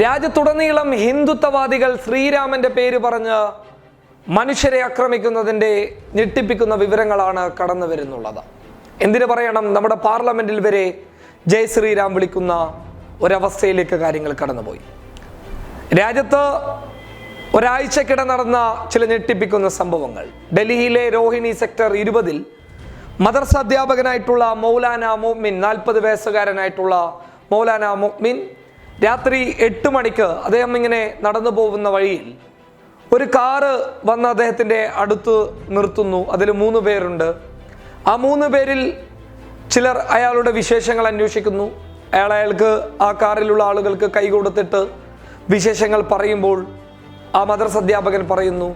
രാജ്യത്തുടനീളം ഹിന്ദുത്വവാദികൾ ശ്രീരാമന്റെ പേര് പറഞ്ഞ് മനുഷ്യരെ ആക്രമിക്കുന്നതിന്റെ ഞെട്ടിപ്പിക്കുന്ന വിവരങ്ങളാണ് കടന്നു വരുന്നുള്ളത്. എന്തിനു പറയണം? നമ്മുടെ പാർലമെന്റിൽ വരെ ജയ് ശ്രീരാം വിളിക്കുന്ന ഒരവസ്ഥയിലേക്ക് കാര്യങ്ങൾ കടന്നുപോയി. രാജ്യത്ത് ഒരാഴ്ചക്കിടെ നടന്ന ചില ഞെട്ടിപ്പിക്കുന്ന സംഭവങ്ങൾ. ഡൽഹിയിലെ രോഹിണി സെക്ടർ ഇരുപതിൽ മദർസ അധ്യാപകനായിട്ടുള്ള മൗലാന മോമിൻ നാൽപ്പത് വയസ്സുകാരനായിട്ടുള്ള മൗലാന മുഅ്മിൻ രാത്രി എട്ട് മണിക്ക് അദ്ദേഹം ഇങ്ങനെ നടന്നു പോകുന്ന വഴിയിൽ ഒരു കാറ് വന്ന് അദ്ദേഹത്തിന്റെ അടുത്ത് നിർത്തുന്നു. അതിൽ മൂന്ന് പേരുണ്ട്. ആ മൂന്ന് പേരിൽ ചിലർ അയാളുടെ വിശേഷങ്ങൾ അന്വേഷിക്കുന്നു. അയാൾ അയാൾക്ക് ആ കാറിലുള്ള ആളുകൾക്ക് കൈ കൊടുത്തിട്ട് വിശേഷങ്ങൾ പറയുമ്പോൾ ആ മദ്രസ അധ്യാപകൻ പറയുന്നു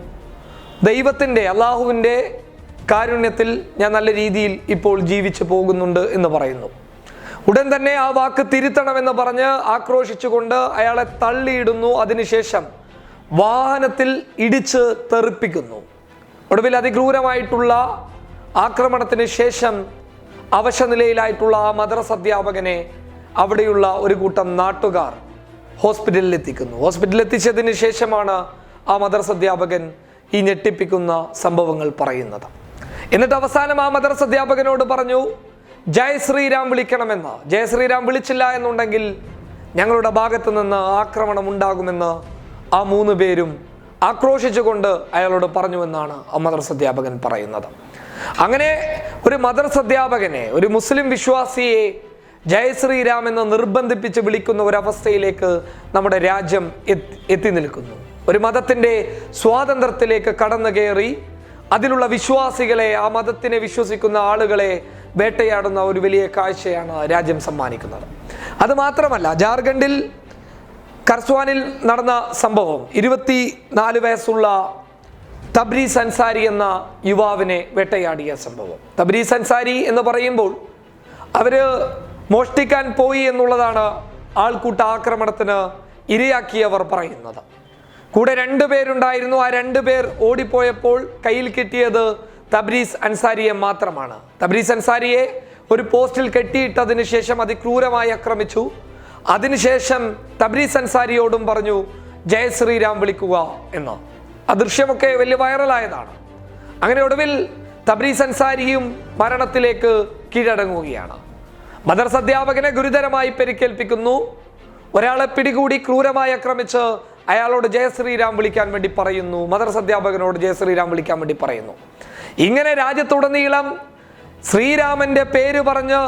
ദൈവത്തിന്റെ അള്ളാഹുവിന്റെ കാരുണ്യത്തിൽ ഞാൻ നല്ല രീതിയിൽ ഇപ്പോൾ ജീവിച്ചു പോകുന്നുണ്ട് എന്ന് പറയുന്നു. ഉടൻ തന്നെ ആ വാക്ക് തിരുത്തണമെന്ന് പറഞ്ഞ് ആക്രോശിച്ചുകൊണ്ട് അയാളെ തള്ളിയിടുന്നു. അതിനുശേഷം വാഹനത്തിൽ ഇടിച്ച് തെറിപ്പിക്കുന്നു. ഒടുവിൽ അതിക്രൂരമായിട്ടുള്ള ആക്രമണത്തിന് ശേഷം അവശനിലയിലായിട്ടുള്ള ആ മദ്രസ അധ്യാപകനെ അവിടെയുള്ള ഒരു കൂട്ടം നാട്ടുകാർ ഹോസ്പിറ്റലിൽ എത്തിക്കുന്നു ഹോസ്പിറ്റലിൽ എത്തിച്ചതിന് ശേഷമാണ് ആ മദ്രസ അധ്യാപകൻ ഈ ഞെട്ടിപ്പിക്കുന്ന സംഭവങ്ങൾ പറയുന്നത്. എന്നിട്ട് അവസാനം ആ മദ്രസ അധ്യാപകനോട് പറഞ്ഞു ജയ് ശ്രീരാം വിളിക്കണമെന്ന്. ജയ ശ്രീരാം വിളിച്ചില്ല എന്നുണ്ടെങ്കിൽ ഞങ്ങളുടെ ഭാഗത്ത് നിന്ന് ആക്രമണം ഉണ്ടാകുമെന്ന് ആ മൂന്ന് പേരും ആക്രോശിച്ചുകൊണ്ട് അയാളോട് പറഞ്ഞുവെന്നാണ് ആ മദ്രസ അധ്യാപകൻ പറയുന്നത്. അങ്ങനെ ഒരു മദ്രസ അധ്യാപകനെ ഒരു മുസ്ലിം വിശ്വാസിയെ ജയ ശ്രീരാം എന്ന് നിർബന്ധിപ്പിച്ച് വിളിക്കുന്ന ഒരവസ്ഥയിലേക്ക് നമ്മുടെ രാജ്യം എത്തി നിൽക്കുന്നു. ഒരു മതത്തിന്റെ സ്വാതന്ത്ര്യത്തിലേക്ക് കടന്നു കയറി അതിലുള്ള വിശ്വാസികളെ ആ മതത്തിനെ വിശ്വസിക്കുന്ന ആളുകളെ വേട്ടയാടുന്ന ഒരു വലിയ കാഴ്ചയാണ് രാജ്യം സമ്മാനിക്കുന്നത്. അത് മാത്രമല്ല ജാർഖണ്ഡിൽ കർസ്വാനിൽ നടന്ന സംഭവം ഇരുപത്തി നാല് വയസ്സുള്ള തബ്രീസ് അൻസാരി എന്ന യുവാവിനെ വേട്ടയാടിയ സംഭവം. തബ്രീസ് അൻസാരി എന്ന് പറയുമ്പോൾ അവർ മോഷ്ടിക്കാൻ പോയി എന്നുള്ളതാണ് ആൾക്കൂട്ട ആക്രമണത്തിന് ഇരയാക്കിയവർ പറയുന്നത്. കൂടെ രണ്ടു പേരുണ്ടായിരുന്നു ആ രണ്ടു പേർ ഓടിപ്പോയപ്പോൾ കയ്യിൽ കിട്ടിയത് തബ്രീസ് അൻസാരിയെ മാത്രമാണ്. തബ്രീസ് അൻസാരിയെ ഒരു പോസ്റ്റിൽ കെട്ടിയിട്ടതിന് ശേഷം അതിക്രൂരമായി ആക്രമിച്ചു. അതിനുശേഷം തബ്രീസ് അൻസാരിയോടും പറഞ്ഞു ജയ ശ്രീരാം വിളിക്കുക എന്ന്. ആ ദൃശ്യമൊക്കെ വലിയ വൈറലായതാണ്. അങ്ങനെ ഒടുവിൽ തബ്രീസ് അൻസാരിയും മരണത്തിലേക്ക് കീഴടങ്ങുകയാണ്. മദർസ അധ്യാപകനെ ഗുരുതരമായി പരിക്കേൽപ്പിക്കുന്നു. ഒരാളെ പിടികൂടി ക്രൂരമായി ആക്രമിച്ച് അയാളോട് ജയശ്രീരാം വിളിക്കാൻ വേണ്ടി പറയുന്നു. മദ്രസ അധ്യാപകനോട് ജയശ്രീരാം വിളിക്കാൻ വേണ്ടി പറയുന്നു. ഇങ്ങനെ രാജ്യത്തുടനീളം ശ്രീരാമന്റെ പേര് പറഞ്ഞ്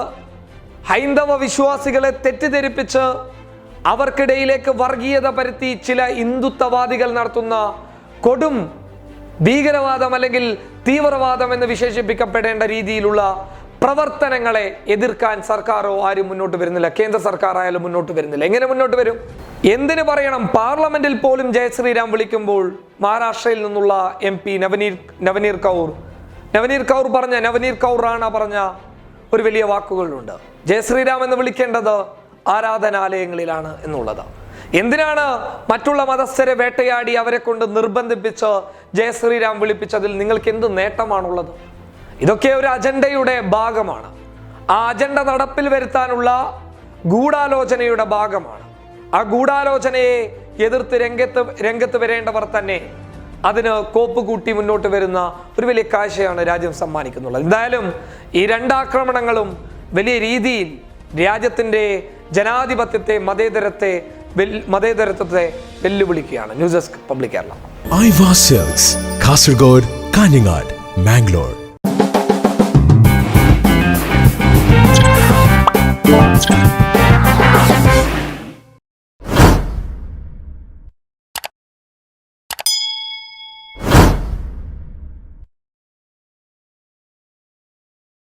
ഹൈന്ദവ വിശ്വാസികളെ തെറ്റിദ്ധരിപ്പിച്ച് അവർക്കിടയിലേക്ക് വർഗീയത പരത്തി ചില ഹിന്ദുത്വവാദികൾ നടത്തുന്ന കൊടും ഭീകരവാദം അല്ലെങ്കിൽ തീവ്രവാദം എന്ന് വിശേഷിപ്പിക്കപ്പെടേണ്ട രീതിയിലുള്ള പ്രവർത്തനങ്ങളെ എതിർക്കാൻ സർക്കാരോ ആരും മുന്നോട്ട് വരുന്നില്ല. കേന്ദ്ര സർക്കാർ ആയാലും മുന്നോട്ട് വരുന്നില്ല. എങ്ങനെ മുന്നോട്ട് വരും? എന്തിനു പറയണം? പാർലമെന്റിൽ പോലും ജയശ്രീരാം വിളിക്കുമ്പോൾ മഹാരാഷ്ട്രയിൽ നിന്നുള്ള എം പി നവനീർ നവനീർ കൗർ. നവനീർ കൗർ പറഞ്ഞ നവനീർ കൗർ റാണ പറഞ്ഞ ഒരു വലിയ വാക്കുകളുണ്ട്. ജയശ്രീരാം എന്ന് വിളിക്കേണ്ടത് ആരാധനാലയങ്ങളിലാണ് എന്നുള്ളത് എന്തിനാണ് മറ്റുള്ള മതസ്ഥരെ വേട്ടയാടി അവരെ കൊണ്ട് നിർബന്ധിപ്പിച്ച് ജയശ്രീരാം വിളിപ്പിച്ചതിൽ നിങ്ങൾക്ക് എന്ത് നേട്ടമാണുള്ളത്? ഇതൊക്കെ ഒരു അജണ്ടയുടെ ഭാഗമാണ്. ആ അജണ്ട നടപ്പിൽ വരുത്താനുള്ള ഗൂഢാലോചനയുടെ ഭാഗമാണ്. ആ ഗൂഢാലോചനയെ എതിർത്ത് രംഗത്ത് രംഗത്ത് വരേണ്ടവർ തന്നെ അതിന് കോപ്പ് കൂട്ടി മുന്നോട്ട് വരുന്ന ഒരു വലിയ കാഴ്ചയാണ് രാജ്യം സമ്മാനിക്കുന്നുള്ളത് എന്തായാലും ഈ രണ്ടാക്രമണങ്ങളും വലിയ രീതിയിൽ രാജ്യത്തിന്റെ ജനാധിപത്യത്തെ മതേതരത്തെ മതേതരത്വത്തെ വെല്ലുവിളിക്കുകയാണ്. News desk public Kerala. Kasaragod Kanhangad Mangalore.